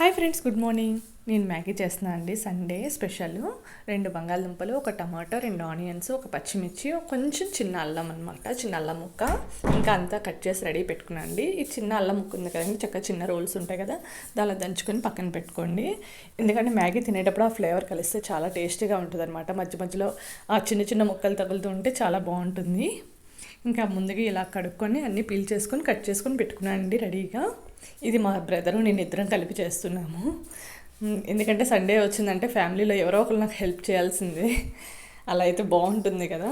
Hi friends good morning. నేను Maggi చేస్తున్నాను అండి సండే స్పెషల్. రెండు బంగాళదుంపలు ఒక టమాటో రెండు ఆనియన్స్ ఒక పచ్చిమిర్చి ఒక కొంచెం చిన్న అల్లం అనమాట చిన్న అల్లం ముక్క. ఇంకా అంతా కట్ చేసి రెడీ పెట్టుకున్నా అండి. ఈ చిన్న అల్లం ముక్క ఉంది కదండి చక్కగా చిన్న రోల్స్ ఉంటాయి కదా దానిలో దంచుకొని పక్కన పెట్టుకోండి. ఎందుకంటే మ్యాగీ తినేటప్పుడు ఆ ఫ్లేవర్ కలిస్తే చాలా టేస్టీగా ఉంటుంది అనమాట మధ్య మధ్యలో ఆ చిన్న చిన్న ముక్కలు తగులుతూ ఉంటే చాలా బాగుంటుంది. ఇంకా ముందుగా ఇలా కడుక్కొని అన్నీ పీల్ చేసుకొని కట్ చేసుకొని పెట్టుకున్నాను అండి రెడీగా. ఇది మా బ్రదరు నేను ఇద్దరం కలిపి చేస్తున్నాము. ఎందుకంటే సండే వచ్చిందంటే ఫ్యామిలీలో ఎవరో ఒకరు నాకు హెల్ప్ చేయాల్సిందే. అలా అయితే బాగుంటుంది కదా.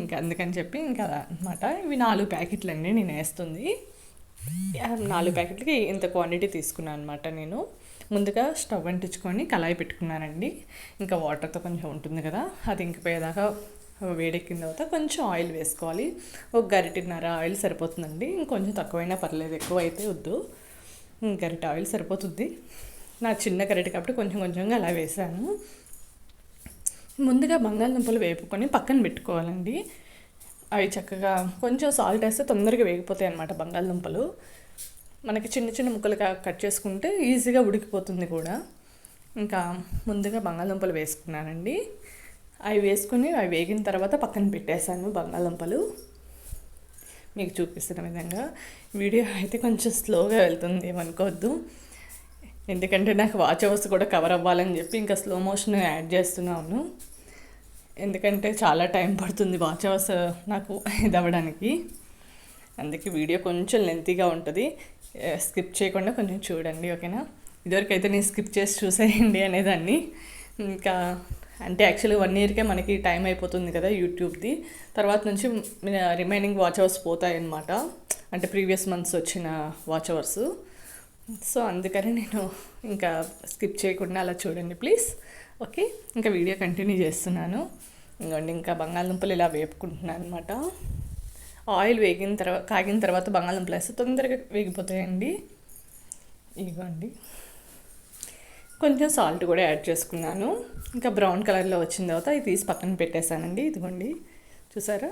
ఇంకా అందుకని చెప్పి ఇంకా అనమాట ఇవి నాలుగు ప్యాకెట్లు అండి నేను వేస్తుంది. నాలుగు ప్యాకెట్లకి ఇంత క్వాంటిటీ తీసుకున్నాను అనమాట నేను. ముందుగా స్టవ్ అంటించుకొని కళాయి పెట్టుకున్నానండి. ఇంకా వాటర్తో కొంచెం ఉంటుంది కదా. అది ఇంకిపోయేదాకా వేడెక్కిన తర్వాత కొంచెం ఆయిల్ వేసుకోవాలి. ఒక గరిటిన్నర ఆయిల్ సరిపోతుందండి. ఇంకొంచెం తక్కువైనా పర్లేదు ఎక్కువ అయితే వద్దు గరిటె ఆయిల్ సరిపోతుంది. నా చిన్న గరిటె కాబట్టి కొంచెం కొంచెంగా అలా వేసాను. ముందుగా బంగాళదుంపలు వేపుకొని పక్కన పెట్టుకోవాలండి. అవి చక్కగా కొంచెం సాల్ట్ వేస్తే తొందరగా వేగిపోతాయి అన్నమాట బంగాళదుంపలు. మనకి చిన్న చిన్న ముక్కలుగా కట్ చేసుకుంటే ఈజీగా ఉడికిపోతుంది కూడా. ఇంకా ముందుగా బంగాళదుంపలు వేసుకున్నానండి. అవి వేసుకుని అవి వేగిన తర్వాత పక్కన పెట్టేశాను బంగాళంపలు మీకు చూపిస్తున్న విధంగా. వీడియో అయితే కొంచెం స్లోగా వెళ్తుంది ఏమనుకోవద్దు. ఎందుకంటే నాకు వాచ్ అవర్స్ కూడా కవర్ అవ్వాలని చెప్పి ఇంకా స్లో మోషన్ యాడ్ చేస్తున్నాను. ఎందుకంటే చాలా టైం పడుతుంది వాచ్ అవర్స్ నాకు ఇది అవ్వడానికి. అందుకే వీడియో కొంచెం లెంతీగా ఉంటుంది. స్కిప్ చేయకుండా కొంచెం చూడండి ఓకేనా? ఇదివరకైతే నేను స్కిప్ చేసి చూసేయండి అనేదాన్ని. ఇంకా అంటే యాక్చువల్లీ వన్ ఇయర్కే మనకి టైం అయిపోతుంది కదా యూట్యూబ్ది. తర్వాత నుంచి రిమైనింగ్ వాచ్ అవర్స్ పోతాయి అన్నమాట అంటే ప్రీవియస్ మంత్స్ వచ్చిన వాచ్ అవర్స్ సో అందుకని నేను ఇంకా స్కిప్ చేయకుండా అలా చూడండి ప్లీజ్ ఓకే ఇంకా వీడియో కంటిన్యూ చేస్తున్నాను. ఇంకోండి ఇంకా బంగాళదుంపలు ఇలా వేపుకుంటున్నాను అనమాట ఆయిల్ వేగిన తర్వాత కాగిన తర్వాత బంగాళదుంపలు వేస్తే తొందరగా వేగిపోతాయండి. ఇదిగోండి కొంచెం సాల్ట్ కూడా యాడ్ చేసుకున్నాను. ఇంకా బ్రౌన్ కలర్లో వచ్చిన తర్వాత ఇది తీసి పక్కన పెట్టేశానండి. ఇదిగోండి. చూసారా?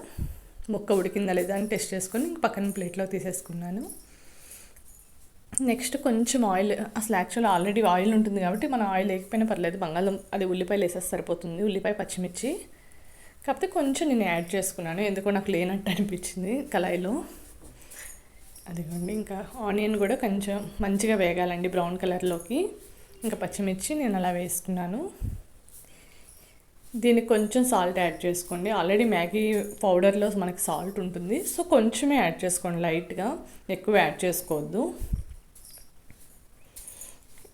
ముక్క ఉడికిందా లేదా అని టెస్ట్ చేసుకొని ఇంక పక్కన ప్లేట్లో తీసేసుకున్నాను. నెక్స్ట్ కొంచెం ఆయిల్ అసలు యాక్చువల్ ఆల్రెడీ ఆయిల్ ఉంటుంది కాబట్టి మనం ఆయిల్ లేకపోయినా పర్లేదు బంగాళం అది ఉల్లిపాయలు వేసేస్తే సరిపోతుంది ఉల్లిపాయ పచ్చిమిర్చి. కాకపోతే కొంచెం నేను యాడ్ చేసుకున్నాను ఎందుకో నాకు లేనట్టు అనిపించింది కళాయిలో. అదిగోండి ఇంకా ఆనియన్ కూడా కొంచెం మంచిగా వేగాలండి బ్రౌన్ కలర్లోకి. ఇంకా పచ్చిమిర్చి నేను అలా వేసుకున్నాను. దీనికి కొంచెం సాల్ట్ యాడ్ చేసుకోండి. ఆల్రెడీ మ్యాగీ పౌడర్లో మనకి సాల్ట్ ఉంటుంది. సో కొంచెమే యాడ్ చేసుకోండి లైట్గా. ఎక్కువ యాడ్ చేసుకోవద్దు.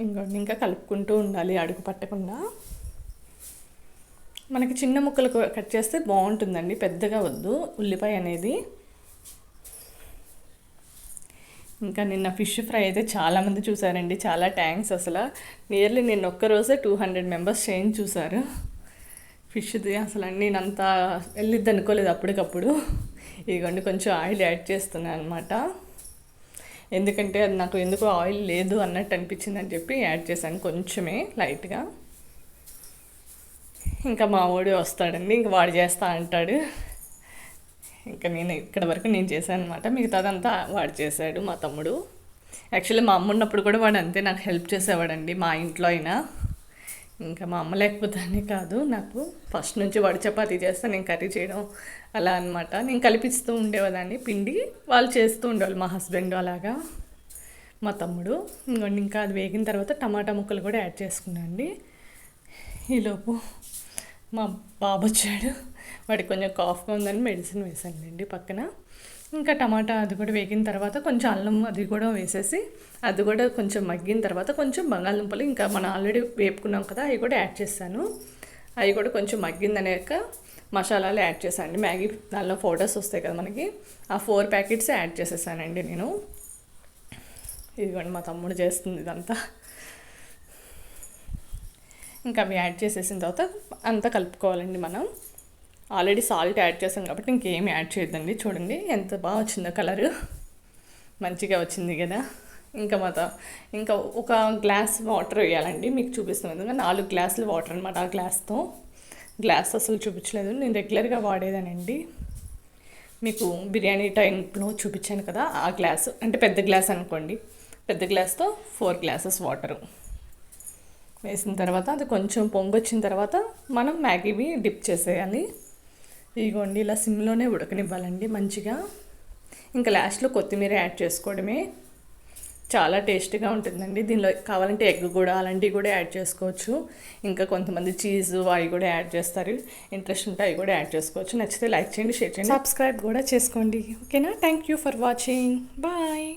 ఇంకోండి ఇంకా కలుపుకుంటూ ఉండాలి అడుగు పట్టకుండా. మనకి చిన్న ముక్కలు కట్ చేస్తే బాగుంటుందండి. పెద్దగా వద్దు. ఉల్లిపాయ అనేది. ఇంకా నిన్న ఫిష్ ఫ్రై అయితే చాలామంది చూసారండి చాలా థ్యాంక్స్ అసలు. నియర్లీ నేను ఒక్కరోజే టూ హండ్రెడ్ మెంబర్స్ చేంజ్ చూసారు. ఫిష్ది అసలు నేను అంత వెళ్ళిద్ది అనుకోలేదు అప్పటికప్పుడు. ఇదిగోండి కొంచెం ఆయిల్ యాడ్ చేస్తున్నాను అనమాట ఎందుకంటే అది నాకు ఎందుకు ఆయిల్ లేదు అన్నట్టు అనిపించింది అని చెప్పి యాడ్ చేశాను కొంచెమే లైట్గా ఇంకా మా వాడు వస్తాడండి ఇంకా వాడు చేస్తా అంటాడు. ఇంకా నేను ఇక్కడ వరకు నేను చేశాను అనమాట మిగతాదంతా వాడు చేశాడు మా తమ్ముడు. యాక్చువల్లీ మా అమ్మ ఉన్నప్పుడు కూడా వాడు అంతే నాకు హెల్ప్ చేసేవాడండి మా ఇంట్లో అయినా. ఇంకా మా అమ్మ లేకపోతే కాదు నాకు. ఫస్ట్ నుంచి వాడు చపాతీ చేస్తే నేను కర్రీ చేయడం అలా అనమాట నేను కలిపిస్తూ ఉండేవాదాన్ని పిండి వాళ్ళు చేస్తూ ఉండేవాళ్ళు మా హస్బెండ్ అలాగా. మా తమ్ముడు ఇంకోండి ఇంకా అది వేగిన తర్వాత టమాటా ముక్కలు కూడా యాడ్ చేసుకున్నాను అండి ఈలోపు మా బాబు వచ్చాడు. వాడికి కొంచెం కాఫ్గా ఉందని మెడిసిన్ వేసానండి పక్కన. ఇంకా టమాటా అది కూడా వేగిన తర్వాత కొంచెం అల్లం అది కూడా వేసేసి అది కూడా కొంచెం మగ్గిన తర్వాత కొంచెం బంగాళదుంపలు ఇంకా మనం ఆల్రెడీ వేపుకున్నాం కదా అవి కూడా యాడ్ చేశాను. అవి కూడా కొంచెం మగ్గిందనేక మసాలాలు యాడ్ చేశానండి. మ్యాగీ దానిలో ఫోటోస్ వస్తాయి కదా మనకి ఆ ఫోర్ ప్యాకెట్స్ యాడ్ చేసేసానండి నేను. ఇదిగోండి మా తమ్ముడు చేస్తుంది ఇదంతా. ఇంకా అవి యాడ్ చేసేసిన తర్వాత అంతా కలుపుకోవాలండి మనం. ఆల్రెడీ సాల్ట్ యాడ్ చేసాం కాబట్టి ఇంకేం యాడ్ చేయొద్దండి. చూడండి ఎంత బాగా వచ్చిందో కలరు. మంచిగా వచ్చింది కదా. ఇంకా మాత ఇంకా ఒక గ్లాస్ వాటర్ వేయాలండి. మీకు చూపిస్తున్న విధంగా నాలుగు గ్లాసులు వాటర్ అనమాట ఆ గ్లాస్తో. గ్లాస్ అసలు చూపించలేదు. నేను రెగ్యులర్గా వాడేదానండి. మీకు బిర్యానీ టైంలో చూపించాను కదా ఆ గ్లాస్. అంటే పెద్ద గ్లాస్ అనుకోండి. పెద్ద గ్లాస్తో ఫోర్ గ్లాసెస్ వాటరు. వేసిన తర్వాత అది కొంచెం పొంగొచ్చిన తర్వాత మనం మ్యాగీవి డిప్ చేసేయాలి. ఇదిగోండి ఇలా సిమ్లోనే ఉడకనివ్వాలండి మంచిగా. ఇంకా లాస్ట్లో కొత్తిమీర యాడ్ చేసుకోవడమే. చాలా టేస్టీగా ఉంటుందండి. దీనిలో కావాలంటే ఎగ్ కూడా అలాంటివి కూడా యాడ్ చేసుకోవచ్చు. ఇంకా కొంతమంది చీజ్ అవి కూడా యాడ్ చేస్తారు. ఇంట్రెస్ట్ ఉంటే అవి కూడా యాడ్ చేసుకోవచ్చు. నచ్చితే లైక్ చేయండి షేర్ చేయండి. సబ్స్క్రైబ్ కూడా చేసుకోండి. ఓకేనా? Thank you for watching. Bye.